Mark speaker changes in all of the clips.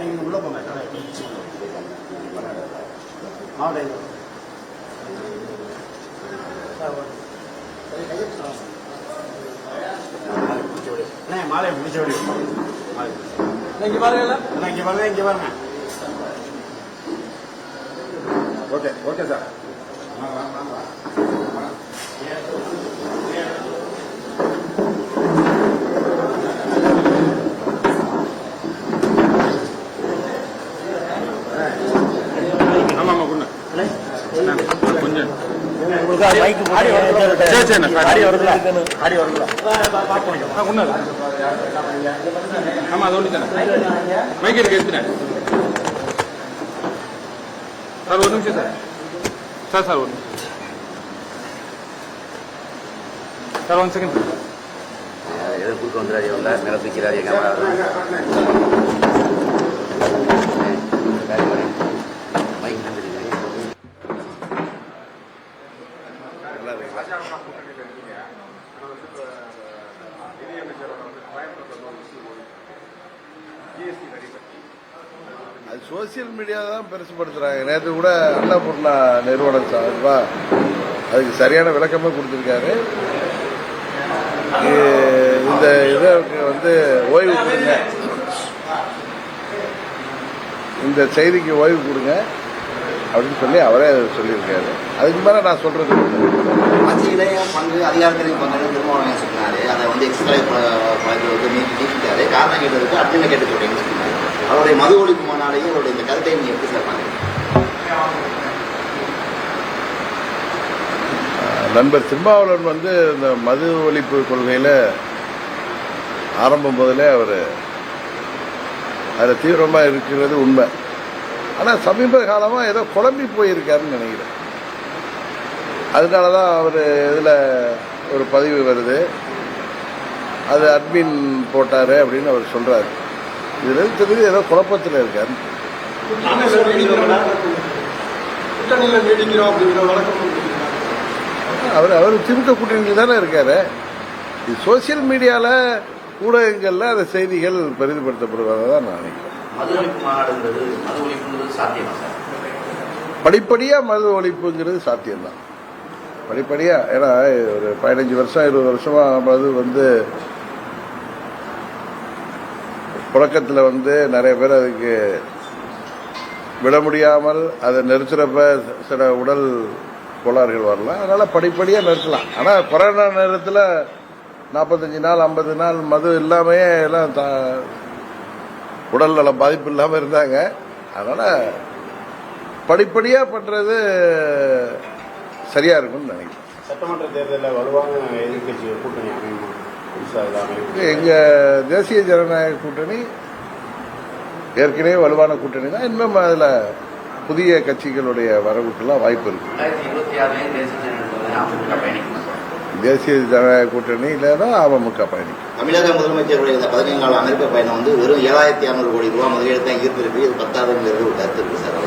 Speaker 1: நீங்க உள்ள போங்க மாவட்ட அண்ணே மாலை முடிச்ச விடு மாலை
Speaker 2: இங்க பாருங்க
Speaker 1: அண்ணா இங்க பாருங்க இங்க பாருங்க
Speaker 3: ஓகே ஓகே சார் சரி சரி
Speaker 1: ஆடி வருதுல ஆடி வருதுல
Speaker 3: ஆ குண்ணு ஆமா அது ஒன்று தானே? மைக் இருக்கு எடுத்துனேன் சார் ஒரு நிமிஷம் சார். சார் சார் ஒரு நிமிஷம். சார் ஒன் செகண்ட்
Speaker 4: எதுவும் குறுக்க வந்துடாதே உள்ள மேலே தூக்கிறாதே
Speaker 5: அது சோசியல் மீடியா தான் பெருசுப்படுத்துறாங்க நேற்று கூட அன்னபூர்ணா நிறுவனம் சார்பா அதுக்கு சரியான விளக்கமே கொடுத்துருக்காரு. இந்த இதற்கு வந்து ஓய்வு கொடுங்க. இந்த செய்திக்கு ஓய்வு கொடுங்க அப்படின்னு சொல்லி அவரே சொல்லியிருக்காரு. அதுக்கு மேலே நான் சொல்றது ஒண்ணு.
Speaker 4: பங்கு அதிகாரத்திலையும் பங்கு திருமாவளவன் சொன்னாரு அதை வந்து எக்ஸ்ட்ரா பங்கு வந்து நீக்கி நீக்கிட்டாரு காரணம் கேட்டதுக்கு அர்ஜுனை கேட்டு சொல்றீங்கன்னு அவருடைய மது ஒழிப்பு மாநாடையும் அவருடைய இந்த கருத்தை நீங்க எப்படி சார்
Speaker 5: நண்பர் திருமாவளவன் வந்து இந்த மது ஒழிப்பு கொள்கையில் ஆரம்பம் முதலே அவர் அதில் தீவிரமாக இருக்கிறது உண்மை. ஆனால் சமீப காலமாக ஏதோ குழம்பி போயிருக்காருன்னு நினைக்கிறேன். அதனால தான் அவர் இதில் ஒரு பதிவு வருது. அது அட்மின் போட்டார் அப்படின்னு அவர் சொல்கிறாரு இதில் தெரியுது ஏதோ குழப்பத்தில் இருக்காரு. அவர் அவர் திமுக கூட்டணியில் தானே இருக்காரு. இது சோசியல் மீடியாவில் ஊடகங்களில் அந்த செய்திகள் பெரிதுபடுத்தப்படுவதாக தான் நான் நினைக்கிறேன். படிப்படியாக மது ஒழிப்புங்கிறது சாத்தியம்தான். படிப்படியாக ஏன்னா ஒரு பதினஞ்சு வருஷம் இருபது வருஷமாக மது வந்து புழக்கத்தில் வந்து நிறைய பேர் அதுக்கு விட முடியாமல் அதை நிறுத்துறப்ப சில உடல் கோளாறுகள் வரலாம். அதனால் படிப்படியாக நிறுத்தலாம். ஆனால் கொரோனா நேரத்தில் நாற்பத்தஞ்சு நாள் ஐம்பது நாள் மது இல்லாமையே எல்லாம் தா உடல் நல பாதிப்பு இல்லாமல் இருந்தாங்க. அதனால் படிப்படியாக பண்ணுறது சரியாக இருக்கும்னு நினைக்கிறேன்.
Speaker 1: சட்டமன்ற தேர்தலில் வலுவான எதிர்கட்சி கூட்டணி அமையுமா
Speaker 5: எங்கள் தேசிய ஜனநாயக கூட்டணி ஏற்கனவே வலுவான கூட்டணி தான். இன்னும் அதில் புதிய கட்சிகளுடைய வரவுக்கெல்லாம் வாய்ப்பு இருக்கு.
Speaker 4: தேசிய ஜனநாயக அதிமுக பயணிக்கணும் சார்
Speaker 5: தேசிய ஜனநாயக கூட்டணி இல்லைன்னா அமமுக பயணிக்கும்.
Speaker 4: தமிழக முதலமைச்சருடைய இந்த பதினைந்து நாள் அமெரிக்க பயணம் வந்து வெறும் ஏழாயிரத்தி அறுநூறு கோடி ரூபாய் முதலீடு தான் ஈர்த்திருக்கு. இது பத்தாதுங்கிறது ஒரு கருத்து இருக்கு சார்.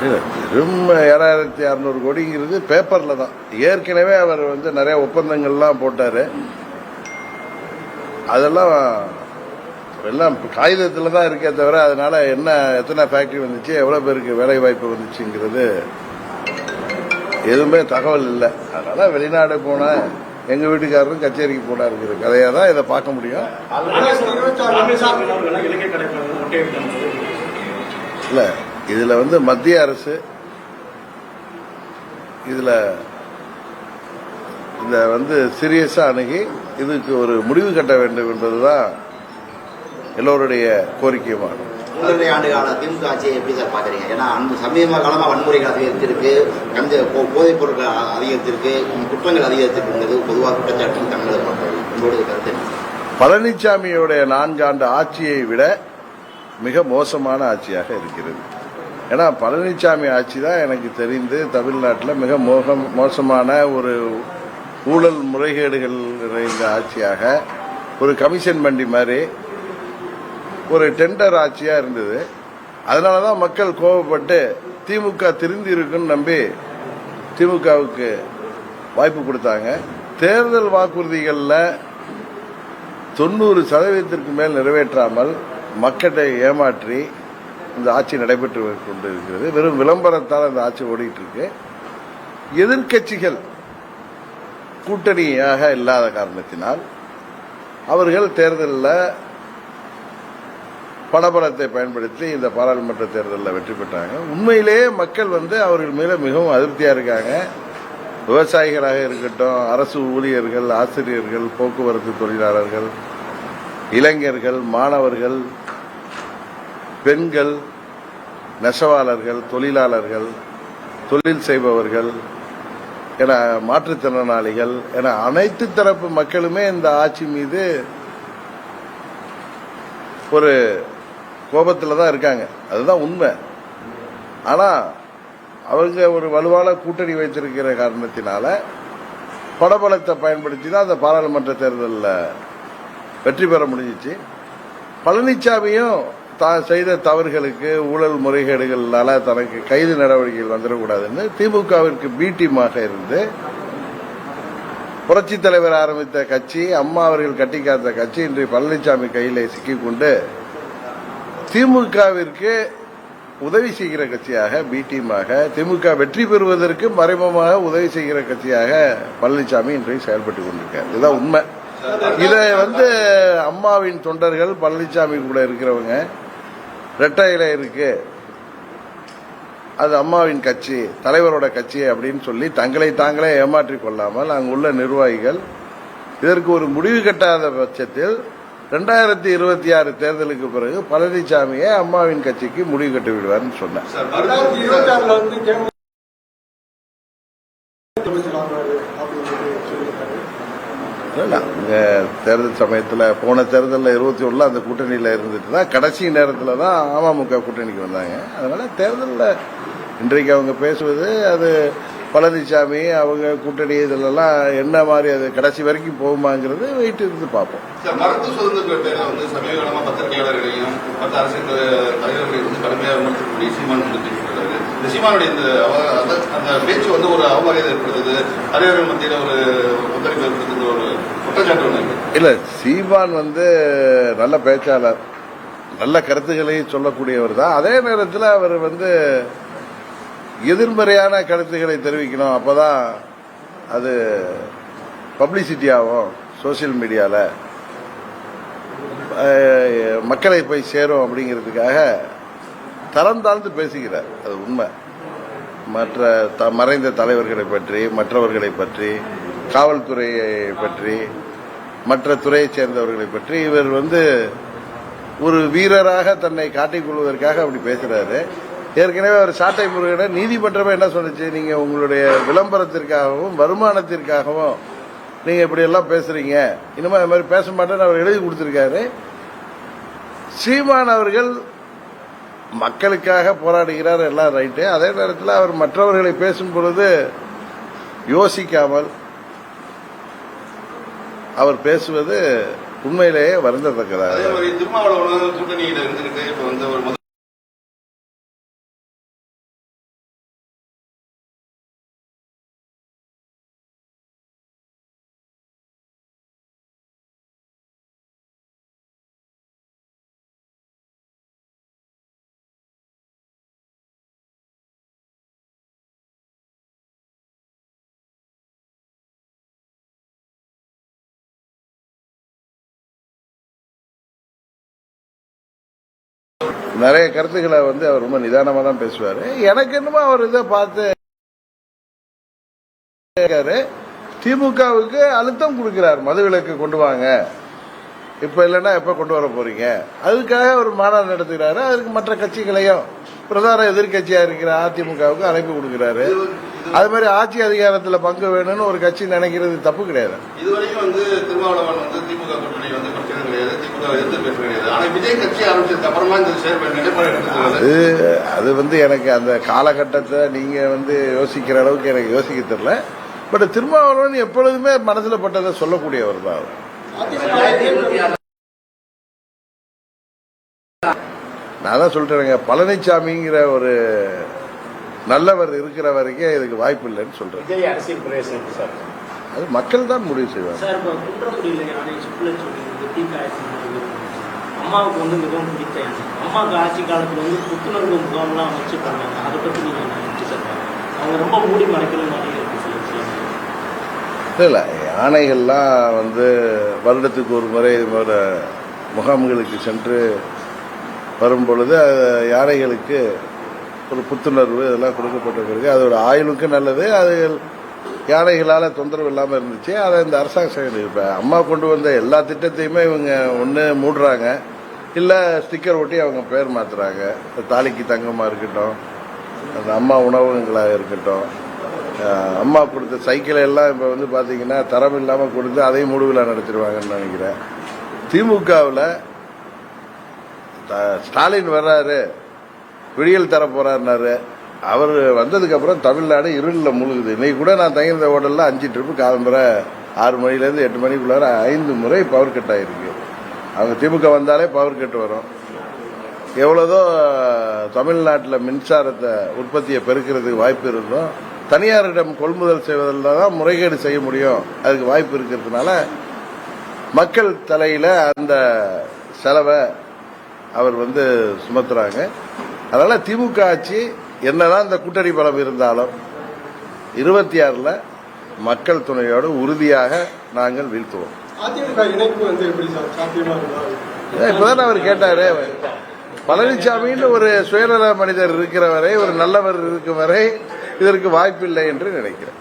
Speaker 5: வெறும் ஏழாயிரத்தி அறுநூறு கோடிங்கிறது பேப்பரில் தான். ஏற்கனவே அவர் வந்து நிறைய ஒப்பந்தங்கள்லாம் போட்டார். அதெல்லாம் எல்லாம் காகிதத்தில் தான் இருக்கே தவிர அதனால என்ன எத்தனை ஃபேக்டரி வந்துச்சு எவ்வளோ பேருக்கு வேலை வாய்ப்பு வந்துச்சுங்கிறது எதுவுமே தகவல் இல்லை. அதனால வெளிநாடு போன எங்கள் வீட்டுக்காரரும் கச்சேரிக்கு போனாருங்கிற கதையாக தான் இதை பார்க்க முடியும். இல்லை. இதில் வந்து மத்திய அரசு இதில் இந்த வந்து சீரியஸாக அணுகி இதுக்கு ஒரு முடிவு கட்ட வேண்டும் என்பதுதான் எல்லோருடைய கோரிக்கையுமாகும்.
Speaker 4: ஒன்றரை ஆண்டு கால திமுக ஆட்சியை எப்படி சார் பாக்குறீங்க ஏன்னா அந்த சமீப காலமா வன்முறைகள் அதிகரித்திருக்கு கஞ்ச போதைப் பொருட்கள் அதிகரித்திருக்கு குற்றங்கள் அதிகரித்திருக்குங்கிறது பொதுவாக குற்றச்சாட்டு தமிழக மக்கள் உங்களுடைய கருத்து?
Speaker 5: பழனிசாமியுடைய நான்காண்டு ஆட்சியை விட மிக மோசமான ஆட்சியாக இருக்கிறது. ஏன்னா பழனிசாமி ஆட்சி தான் எனக்கு தெரிந்து தமிழ்நாட்டில் மிக மோகம் மோசமான ஒரு ஊழல் முறைகேடுகள் நிறைந்த ஆட்சியாக ஒரு கமிஷன் வண்டி மாதிரி ஒரு டெண்டர் ஆட்சியாக இருந்தது. அதனால தான் மக்கள் கோபப்பட்டு திமுக திருந்தி இருக்குன்னு நம்பி திமுகவுக்கு வாய்ப்பு கொடுத்தாங்க. தேர்தல் வாக்குறுதிகளில் தொண்ணூறு சதவீதத்திற்கு மேல் நிறைவேற்றாமல் மக்களை ஏமாற்றி இந்த ஆட்சி நடைபெற்று கொண்டு இருக்கிறது வெறும் விளம்பரத்தால் அந்த ஆட்சி ஓடிட்டு இருக்கு எதிர்க்கட்சிகள் கூட்டணியாக இல்லாத காரணத்தினால் அவர்கள் தேர்தலில் பணபலத்தை பயன்படுத்தி இந்த பாராளுமன்ற தேர்தலில் வெற்றி பெற்றாங்க. உண்மையிலேயே மக்கள் வந்து அவர்கள் மேல மிகவும் அதிருப்தியா இருக்காங்க. விவசாயிகளாக இருக்கட்டும் அரசு ஊழியர்கள் ஆசிரியர்கள் போக்குவரத்து தொழிலாளர்கள் இளைஞர்கள் மாணவர்கள் பெண்கள் நெசவாளர்கள் தொழிலாளர்கள் தொழில் செய்பவர்கள் என மாற்றுத்திறனாளிகள் என அனைத்து தரப்பு மக்களுமே இந்த ஆட்சி மீது ஒரு கோபத்தில் தான் இருக்காங்க. அதுதான் உண்மை. ஆனா அவங்க ஒரு வலுவான கூட்டணி வைத்திருக்கிற காரணத்தினால படபலத்தை பயன்படுத்தி தான் அந்த பாராளுமன்ற தேர்தலில் வெற்றி பெற முடிஞ்சிச்சு. பழனிசாமியும் தான் செய்த தவறுகளுக்கு ஊழல் முறைகேடுகளால் தனக்கு கைது நடவடிக்கைகள் வந்துடக்கூடாதுன்னு திமுகவிற்கு பி இருந்து புரட்சி தலைவர் ஆரம்பித்த கட்சி அம்மா அவர்கள் கட்டி காத்த கட்சி இன்று பழனிசாமி கையிலே சிக்கிக்கொண்டு திமுகவிற்கு உதவி செய்கிற கட்சியாக பிடிமாக திமுக வெற்றி பெறுவதற்கு மறைமுகமாக உதவி செய்கிற கட்சியாக பழனிசாமி இன்றைக்கு செயல்பட்டு கொண்டிருக்கார். இதுதான் உண்மை. இதை வந்து அம்மாவின் தொண்டர்கள் பழனிசாமி கூட இருக்கிறவங்க ரெட்டையில இருக்கு. அது அம்மாவின் கட்சி தலைவரோட கட்சி அப்படின்னு சொல்லி தங்களை தாங்களே ஏமாற்றிக் கொள்ளாமல் அங்குள்ள நிர்வாகிகள் இதற்கு ஒரு முடிவு கட்டாத பட்சத்தில் ரெண்டாயிரத்தி இருபத்தி ஆறு தேர்தலுக்கு பிறகு பழனிசாமியை அம்மாவின் கட்சிக்கு முடிவு கட்டி விடுவார்னு சொன்னேன் இங்க தேர்தல் சமயத்தில் போன தேர்தலில் இருபத்தி ஒன்றில் அந்த கூட்டணியில் இருந்துட்டு தான் கடைசி நேரத்தில் தான் அமமுக கூட்டணிக்கு வந்தாங்க. அதனால தேர்தலில் இன்றைக்கு அவங்க பேசுவது அது பழனிசாமி அவங்க கூட்டணி இதிலெல்லாம் என்ன மாதிரி அது கடைசி வரைக்கும் போகுமாங்கிறது வெயிட் இருந்து பார்ப்போம்.
Speaker 6: மருத்துவ வந்து சமீப காலமாக பத்திரிகையாளர்களையும் மற்ற அரசியல் தலைவர்களையும் கடுமையாக விமர்சிக்கக்கூடிய சீமான் கொடுத்துருக்காரு இந்த சீமானுடைய இந்த அந்த- பேச்சு வந்து ஒரு அவமரியாதை ஏற்படுத்துது. அறிவர்கள் மத்தியில் ஒரு ஒத்துழைப்பு ஏற்படுத்துகிற ஒரு குற்றச்சாட்டு ஒன்று இருக்கு.
Speaker 5: இல்ல சீமான் வந்து நல்ல பேச்சாளர். நல்ல கருத்துக்களை சொல்லக்கூடியவர் தான். அதே நேரத்தில் அவர் வந்து எதிர்மறையான கருத்துக்களை தெரிவிக்கணும். அப்போதான் அது பப்ளிசிட்டி ஆகும் சோசியல் மீடியாவில் மக்களை போய் சேரும் அப்படிங்கிறதுக்காக தரம் தாழ்ந்து பேசுகிறார். அது உண்மை. மற்ற த- மறைந்த தலைவர்களை பற்றி மற்றவர்களை பற்றி காவல்துறையை பற்றி மற்ற துறையைச் சேர்ந்தவர்களை பற்றி இவர் வந்து ஒரு வீரராக தன்னை காட்டிக் கொள்வதற்காக அப்படி பேசுறாரு. ஏற்கனவே அவர் சாட்டை முருகனை நீதிமன்றமே என்ன சொன்னுச்சு நீங்க உங்களுடைய விளம்பரத்திற்காகவும் வருமானத்திற்காகவும் நீங்க இப்படி எல்லாம் பேசுறீங்க. இனிமே அது மாதிரி பேச மாட்டேன்னு அவர் எழுதி கொடுத்திருக்காரு. சீமான் அவர்கள் மக்களுக்காக போராடுகிறார் எல்லாம் ரைட்டு. அதே நேரத்தில் அவர் மற்றவர்களை பேசும் பொழுது யோசிக்காமல் அவர் பேசுவது உண்மையிலேயே வருந்தத்தக்கதாக. நிறைய கருத்துக்களை வந்து அவர் ரொம்ப நிதானமாக தான் பேசுவார். எனக்கு என்னமோ அவர் இதை பார்த்து திமுகவுக்கு அழுத்தம் கொடுக்கிறார். மதுவிலக்கு கொண்டு வாங்க. இப்போ இல்லைன்னா எப்போ கொண்டு வர போறீங்க? அதுக்காக ஒரு மாநாடு நடத்துகிறாரு. அதுக்கு மற்ற கட்சிகளையும் பிரதான எதிர்கட்சியாக இருக்கிற அதிமுகவுக்கு அழைப்பு கொடுக்கிறாரு. அது மாதிரி ஆட்சி அதிகாரத்தில் பங்கு வேணும்னு ஒரு கட்சி நினைக்கிறது தப்பு கிடையாது.
Speaker 6: இதுவரைக்கும் வந்து திருமாவளவன் வந்து திமுக கூட்டணி வந்து பிரச்சனை கிடையாது. திமுக எதிர்த்து பேச
Speaker 5: அது அது வந்து எனக்கு அந்த காலகட்டத்தை நீங்க வந்து யோசிக்கிற அளவுக்கு எனக்கு யோசிக்க தெரியல. பட் திருமாவளவன் எப்பொழுதுமே மனசுல பட்டதை சொல்லக்கூடியவர் தான் நான் தான் சொல்றேங்க பழனிசாமிங்கிற ஒரு நல்லவர் இருக்கிற வரைக்கும் இதுக்கு வாய்ப்பு இல்லைன்னு சொல்றேன்.
Speaker 1: விஜய் அரசியல் பிரவேசம் எப்படி சார்.
Speaker 5: அது மக்கள் தான் முடிவு செய்வாங்க.
Speaker 7: அம்மாவுக்கு வந்து மிகவும் பிடித்த எண்ணம் அம்மாவுக்கு ஆட்சி காலத்தில் வந்து புத்துணர்வு முகாம்லாம் வச்சு பண்ணாங்க அதை பற்றி நீங்கள் என்ன எப்படி சார் அவங்க ரொம்ப மூடி மறைக்கிற மாதிரி இருக்குது சில விஷயங்கள்.
Speaker 5: இல்லை யானைகள்லாம் வந்து வருடத்துக்கு ஒரு முறை இது மாதிரி முகாம்களுக்கு சென்று வரும் பொழுது யானைகளுக்கு ஒரு புத்துணர்வு இதெல்லாம் கொடுக்கப்பட்ட பிறகு அதோட ஆயுளுக்கு நல்லது. அது யானைகளால் தொந்தரவு இல்லாமல் இருந்துச்சு. அதை இந்த அரசாங்க செயல் இப்போ அம்மா கொண்டு வந்த எல்லா திட்டத்தையுமே இவங்க ஒன்று மூடுறாங்க. இல்லை ஸ்டிக்கர் ஒட்டி அவங்க பேர் மாற்றுறாங்க தாலிக்கு தங்கமாக இருக்கட்டும் அந்த அம்மா உணவகங்களாக இருக்கட்டும் அம்மா கொடுத்த சைக்கிளை எல்லாம் இப்போ வந்து பார்த்தீங்கன்னா தரம் இல்லாமல் கொடுத்து அதையும் முடிவில் நடத்திடுவாங்கன்னு நினைக்கிறேன். திமுகவில் ஸ்டாலின் வர்றாரு விடியல் தர போறாருனாரு அவர் வந்ததுக்கப்புறம் தமிழ்நாடு இருளில் முழுகுது. இன்னைக்கு கூட நான் தங்கியிருந்த ஹோட்டலில் அஞ்சு ட்ரிப்பு காலம்புரை ஆறு மணிலேருந்து எட்டு மணிக்குள்ளார ஐந்து முறை பவர் கட் ஆகிருக்கு அவங்க திமுக வந்தாலே பவர் கட் வரும். எவ்வளோதோ தமிழ்நாட்டில் மின்சாரத்தை உற்பத்தியை பெருக்கிறதுக்கு வாய்ப்பு இருந்தோம் தனியாரிடம் கொள்முதல் செய்வதில் தான் முறைகேடு செய்ய முடியும். அதுக்கு வாய்ப்பு இருக்கிறதுனால மக்கள் தலையில் அந்த செலவை அவர் வந்து சுமத்துறாங்க. அதனால திமுக ஆட்சி என்னதான் இந்த கூட்டணி பலம் இருந்தாலும் இருபத்தி ஆறில் மக்கள் துணையோடு உறுதியாக நாங்கள் வீழ்த்துவோம்.
Speaker 2: அதிமுக இணைப்பு வந்து எப்படி சார்? சாத்தியமா இருந்தா
Speaker 5: ஏன் இப்பதான் அவர் கேட்டாரு. பழனிசாமின்னு ஒரு சுயநல மனிதர் இருக்கிற வரை ஒரு நல்லவர் இருக்கும் வரை இதற்கு வாய்ப்பில்லை என்று நினைக்கிறேன்.